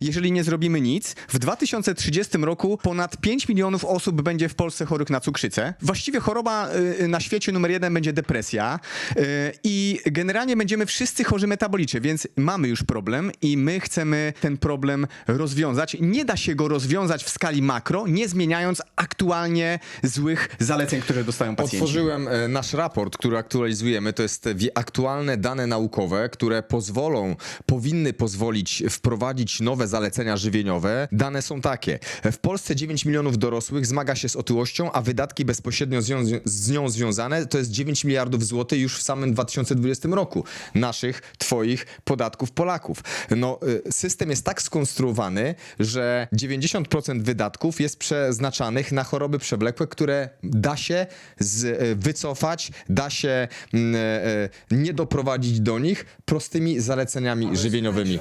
Jeżeli nie zrobimy nic, w 2030 roku ponad 5 milionów osób będzie w Polsce chorych na cukrzycę. Właściwie choroba y, na świecie numer jeden będzie depresja y, i generalnie będziemy wszyscy chorzy metabolicznie, więc mamy już problem i my chcemy ten problem rozwiązać. Nie da się go rozwiązać w skali makro, nie zmieniając aktualnie złych zaleceń, które dostają pacjenci. Otworzyłem e, nasz raport, który aktualizujemy. To jest wie- aktualne dane naukowe, które pozwolą, powinny pozwolić wprowadzić nowe zalecenia żywieniowe. Dane są takie. W Polsce 9 milionów dorosłych zmaga się z otyłością, a wydatki bezpośrednio z nią, związane to jest 9 miliardów złotych już w samym 2020 roku. Naszych, twoich podatków Polaków. No, y, system jest tak skonstruowany, że 90% wydatków jest przeznaczanych na choroby przewlekłe, które da się z, e, wycofać, da się mm, e, nie doprowadzić do nich prostymi zaleceniami żywieniowymi.